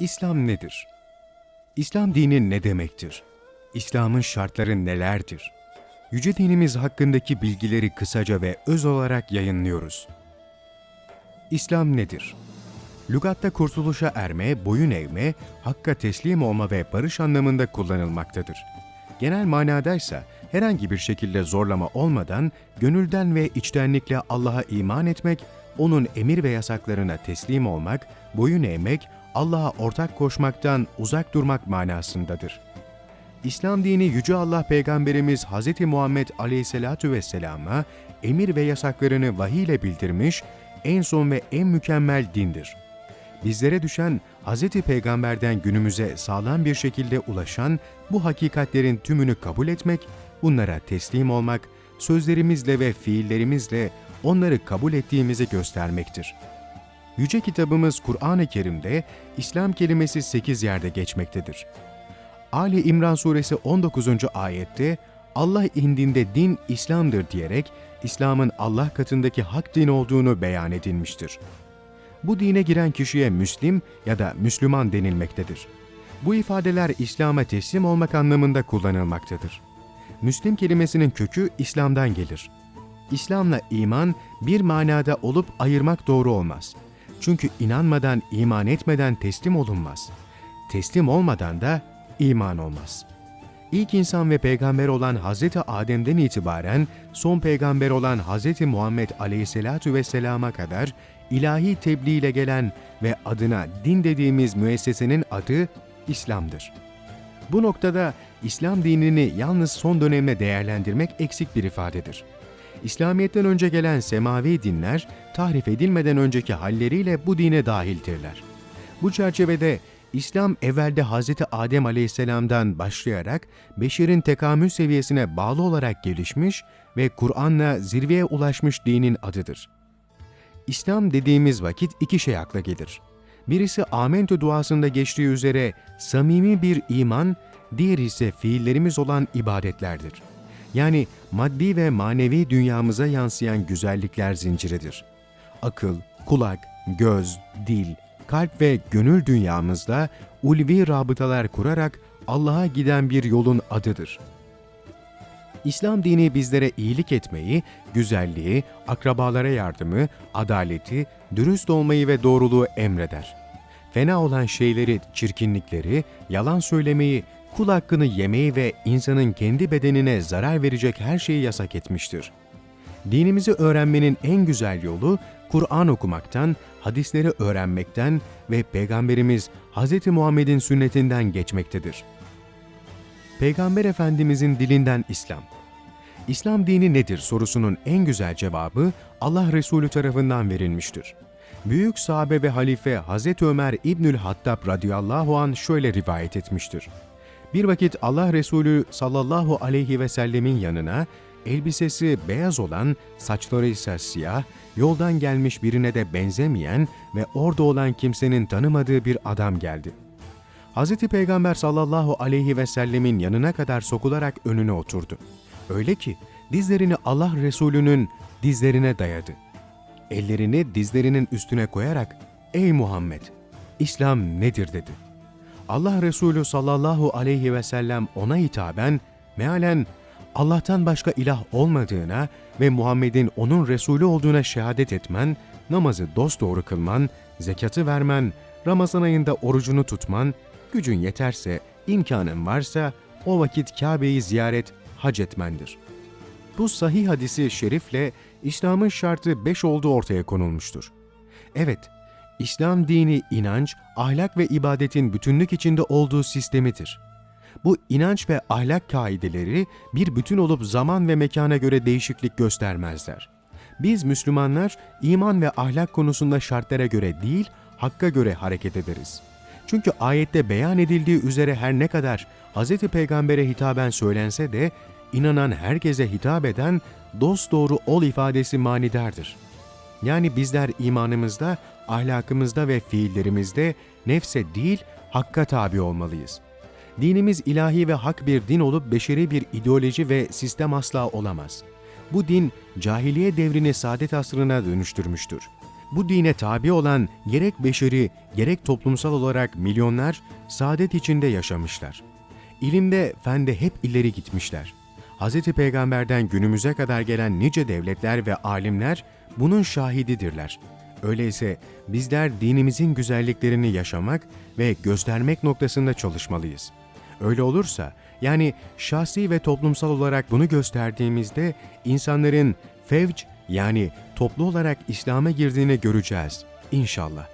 İslam nedir? İslam dini ne demektir? İslam'ın şartları nelerdir? Yüce dinimiz hakkındaki bilgileri kısaca ve öz olarak yayınlıyoruz. İslam nedir? Lügatta kurtuluşa erme, boyun eğme, hakka teslim olma ve barış anlamında kullanılmaktadır. Genel manadaysa herhangi bir şekilde zorlama olmadan gönülden ve içtenlikle Allah'a iman etmek, onun emir ve yasaklarına teslim olmak, boyun eğmek, Allah'a ortak koşmaktan uzak durmak manasındadır. İslam dini Yüce Allah Peygamberimiz Hz. Muhammed Aleyhisselatü Vesselam'a emir ve yasaklarını vahiy ile bildirmiş, en son ve en mükemmel dindir. Bizlere düşen Hz. Peygamber'den günümüze sağlam bir şekilde ulaşan bu hakikatlerin tümünü kabul etmek, bunlara teslim olmak, sözlerimizle ve fiillerimizle onları kabul ettiğimizi göstermektir. Yüce kitabımız Kur'an-ı Kerim'de İslam kelimesi 8 yerde geçmektedir. Ali İmran suresi 19. ayette Allah indinde din İslam'dır diyerek İslam'ın Allah katındaki hak din olduğunu beyan edilmiştir. Bu dine giren kişiye Müslim ya da Müslüman denilmektedir. Bu ifadeler İslam'a teslim olmak anlamında kullanılmaktadır. Müslim kelimesinin kökü İslam'dan gelir. İslam'la iman bir manada olup ayırmak doğru olmaz. Çünkü inanmadan, iman etmeden teslim olunmaz. Teslim olmadan da iman olmaz. İlk insan ve peygamber olan Hz. Adem'den itibaren son peygamber olan Hz. Muhammed Aleyhisselatü Vesselam'a kadar ilahi tebliğ ile gelen ve adına din dediğimiz müessesenin adı İslam'dır. Bu noktada İslam dinini yalnız son dönemde değerlendirmek eksik bir ifadedir. İslamiyet'ten önce gelen semavi dinler, tahrif edilmeden önceki halleriyle bu dine dahildirler. Bu çerçevede İslam evvelde Hz. Adem aleyhisselamdan başlayarak beşerin tekamül seviyesine bağlı olarak gelişmiş ve Kur'an'la zirveye ulaşmış dinin adıdır. İslam dediğimiz vakit iki şey akla gelir. Birisi amentü duasında geçtiği üzere samimi bir iman, diğeri ise fiillerimiz olan ibadetlerdir. Yani maddi ve manevi dünyamıza yansıyan güzellikler zinciridir. Akıl, kulak, göz, dil, kalp ve gönül dünyamızda ulvi rabıtalar kurarak Allah'a giden bir yolun adıdır. İslam dini bizlere iyilik etmeyi, güzelliği, akrabalara yardımı, adaleti, dürüst olmayı ve doğruluğu emreder. Fena olan şeyleri, çirkinlikleri, yalan söylemeyi, kul hakkını yemeyi ve insanın kendi bedenine zarar verecek her şeyi yasak etmiştir. Dinimizi öğrenmenin en güzel yolu Kur'an okumaktan, hadisleri öğrenmekten ve Peygamberimiz Hz. Muhammed'in sünnetinden geçmektedir. Peygamber Efendimizin dilinden İslam. İslam dini nedir sorusunun en güzel cevabı Allah Resulü tarafından verilmiştir. Büyük sahabe ve halife Hz. Ömer İbnül Hattab radıyallahu an şöyle rivayet etmiştir. Bir vakit Allah Resulü sallallahu aleyhi ve sellemin yanına elbisesi beyaz olan, saçları ise siyah, yoldan gelmiş birine de benzemeyen ve orada olan kimsenin tanımadığı bir adam geldi. Hz. Peygamber sallallahu aleyhi ve sellemin yanına kadar sokularak önüne oturdu. Öyle ki dizlerini Allah Resulü'nün dizlerine dayadı. Ellerini dizlerinin üstüne koyarak ''Ey Muhammed, İslam nedir?'' dedi. Allah Resulü sallallahu aleyhi ve sellem ona hitaben mealen Allah'tan başka ilah olmadığına ve Muhammed'in onun Resulü olduğuna şehadet etmen, namazı dosdoğru kılman, zekatı vermen, Ramazan ayında orucunu tutman, gücün yeterse, imkanın varsa o vakit Kabe'yi ziyaret, hac etmendir. Bu sahih hadisi şerifle İslam'ın şartı beş olduğu ortaya konulmuştur. Evet, İslam dini inanç, ahlak ve ibadetin bütünlük içinde olduğu sistemidir. Bu inanç ve ahlak kaideleri bir bütün olup zaman ve mekana göre değişiklik göstermezler. Biz Müslümanlar iman ve ahlak konusunda şartlara göre değil, hakka göre hareket ederiz. Çünkü ayette beyan edildiği üzere her ne kadar Hz. Peygamber'e hitaben söylense de inanan herkese hitap eden dosdoğru ol ifadesi manidardır. Yani bizler imanımızda, ahlakımızda ve fiillerimizde nefse değil, hakka tabi olmalıyız. Dinimiz ilahi ve hak bir din olup beşeri bir ideoloji ve sistem asla olamaz. Bu din, cahiliye devrini saadet asrına dönüştürmüştür. Bu dine tabi olan gerek beşeri gerek toplumsal olarak milyonlar saadet içinde yaşamışlar. İlimde, fende hep ileri gitmişler. Hz. Peygamber'den günümüze kadar gelen nice devletler ve alimler bunun şahididirler. Öyleyse bizler dinimizin güzelliklerini yaşamak ve göstermek noktasında çalışmalıyız. Öyle olursa, yani şahsi ve toplumsal olarak bunu gösterdiğimizde insanların fevc yani toplu olarak İslam'a girdiğini göreceğiz inşallah.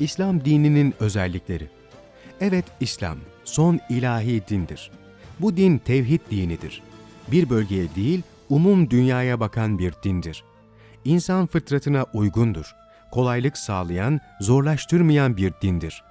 İslam dininin özellikleri Evet İslam son ilahi dindir. Bu din tevhid dinidir. Bir bölgeye değil, umum dünyaya bakan bir dindir. İnsan fıtratına uygundur. Kolaylık sağlayan, zorlaştırmayan bir dindir.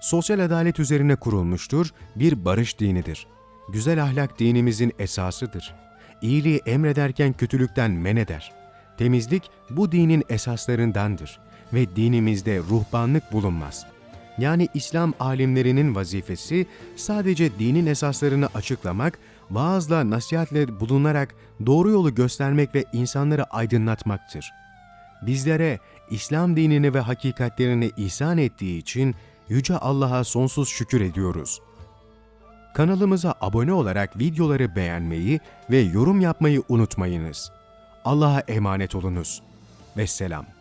Sosyal adalet üzerine kurulmuştur, bir barış dinidir. Güzel ahlak dinimizin esasıdır. İyiliği emrederken kötülükten men eder. Temizlik bu dinin esaslarındandır ve dinimizde ruhbanlık bulunmaz.'' Yani İslam alimlerinin vazifesi sadece dinin esaslarını açıklamak, vaazla nasihatle bulunarak doğru yolu göstermek ve insanları aydınlatmaktır. Bizlere İslam dinini ve hakikatlerini ihsan ettiği için Yüce Allah'a sonsuz şükür ediyoruz. Kanalımıza abone olarak videoları beğenmeyi ve yorum yapmayı unutmayınız. Allah'a emanet olunuz. Vesselam.